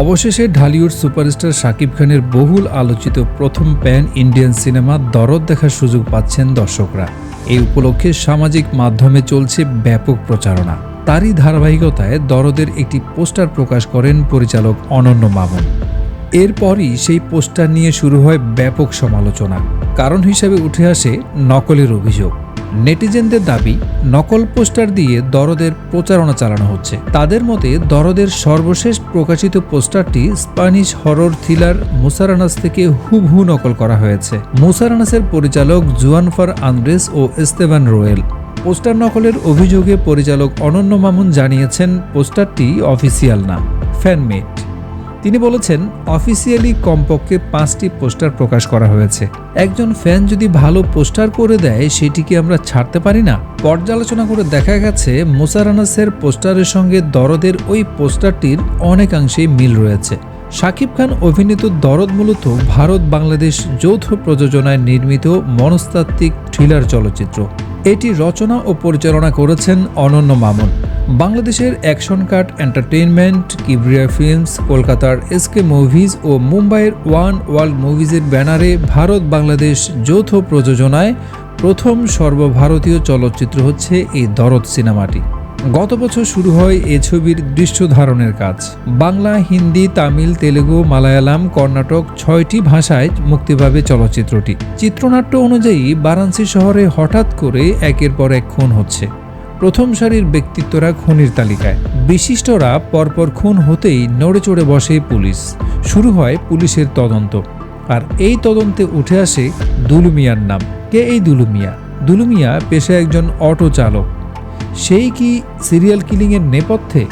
অবশেষে ঢালিউড সুপারস্টার শাকিব খানের বহুল আলোচিত প্রথম প্যান ইন্ডিয়ান সিনেমা দরদ দেখার সুযোগ পাচ্ছেন দর্শকরা। এই উপলক্ষে সামাজিক মাধ্যমে চলছে ব্যাপক প্রচারণা। তারই ধারাবাহিকতায় দরদের একটি পোস্টার প্রকাশ করেন পরিচালক অনন্য মামুন। এরপরই সেই পোস্টার নিয়ে শুরু হয় ব্যাপক সমালোচনা। কারণ হিসেবে উঠে আসে নকলের অভিযোগ। নেটিজেনদের দাবি, নকল পোস্টার দিয়ে দরদের প্রচারণা চালানো হচ্ছে। তাদের মতে, দরদের সর্বশেষ প্রকাশিত পোস্টারটি স্প্যানিশ হরর থ্রিলার মুসারানাস থেকে হুবহু নকল করা হয়েছে। মুসারানাসের পরিচালক জুয়ানফার আন্দ্রেস ও এস্তেবান রোয়েল। পোস্টার নকলের অভিযোগে পরিচালক অনন্য মামুন জানিয়েছেন, পোস্টারটি অফিসিয়াল না, ফ্যানমেড। তিনি বলেছেন, অফিসিয়ালি কমপক্ষে পাঁচটি পোস্টার প্রকাশ করা হয়েছে। একজন ফ্যান যদি ভালো পোস্টার করে দেয়, সেটিকে আমরা ছাড়তে পারি না। পর্যালোচনা করে দেখা গেছে, মোসারানাসের পোস্টারের সঙ্গে দরদের ওই পোস্টারটির অনেকাংশেই মিল রয়েছে। শাকিব খান অভিনীত দরদ মূলত ভারত বাংলাদেশ যৌথ প্রযোজনায় নির্মিত মনস্তাত্ত্বিক থ্রিলার চলচ্চিত্র। এটি রচনা ও পরিচালনা করেছেন অনন্য মামুন। বাংলাদেশের action cut entertainment Kibria films কলকাতার এসকে মুভিজ ও মুম্বাইয়ের ওয়ান ওয়ার্ল্ড মুভিজের ব্যানারে ভারত বাংলাদেশ যৌথ প্রযোজনায় প্রথম সর্বভারতীয় চলচ্চিত্র হচ্ছে এই দরদ সিনেমাটি। গত বছর শুরু হয় এ ছবির দৃশ্য ধারণের কাজ। বাংলা, হিন্দি, তামিল, তেলেগু, মালায়ালাম, কর্ণাটক ছয়টি ভাষায় মুক্তি পাবে চলচ্চিত্রটি। চিত্রনাট্য অনুযায়ী বারাণসী শহরে হঠাৎ করে একের পর এক খুন হচ্ছে। প্রথম সারির ব্যক্তিত্বরা খুনির তালিকায়। বিশিষ্টরা পরপর খুন হতেই নড়ে চড়ে বসে পুলিশ। শুরু হয় পুলিশের তদন্ত। আর এই তদন্তে উঠে আসে দুলুমিয়ার নাম। কে এই দুলুমিয়া? দুলুমিয়া দুলু মিয়া পেশায় একজন অটো চালক। সেই কি সিরিয়াল কিলিংয়ের নেপথ্যে?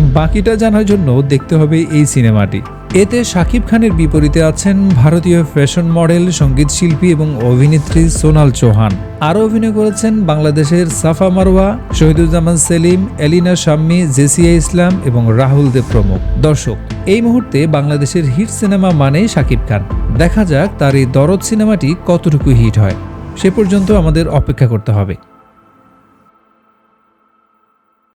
বাকিটা জানার জন্য দেখতে হবে এই সিনেমাটি। এতে শাকিব খানের বিপরীতে আছেন ভারতীয় ফ্যাশন মডেল, সংগীত শিল্পী এবং অভিনেত্রী সোনাল চৌহান। আরও অভিনয় করেছেন বাংলাদেশের সাফা মারওয়া, শহীদুজ্জামান সেলিম, এলিনা শাম্মি, জেসিয়া ইসলাম এবং রাহুল দেব প্রমুখ। দর্শক, এই মুহূর্তে বাংলাদেশের হিট সিনেমা মানে শাকিব খান। দেখা যাক তার এই দরদ সিনেমাটি কতটুকু হিট হয়। সে পর্যন্ত আমাদের অপেক্ষা করতে হবে।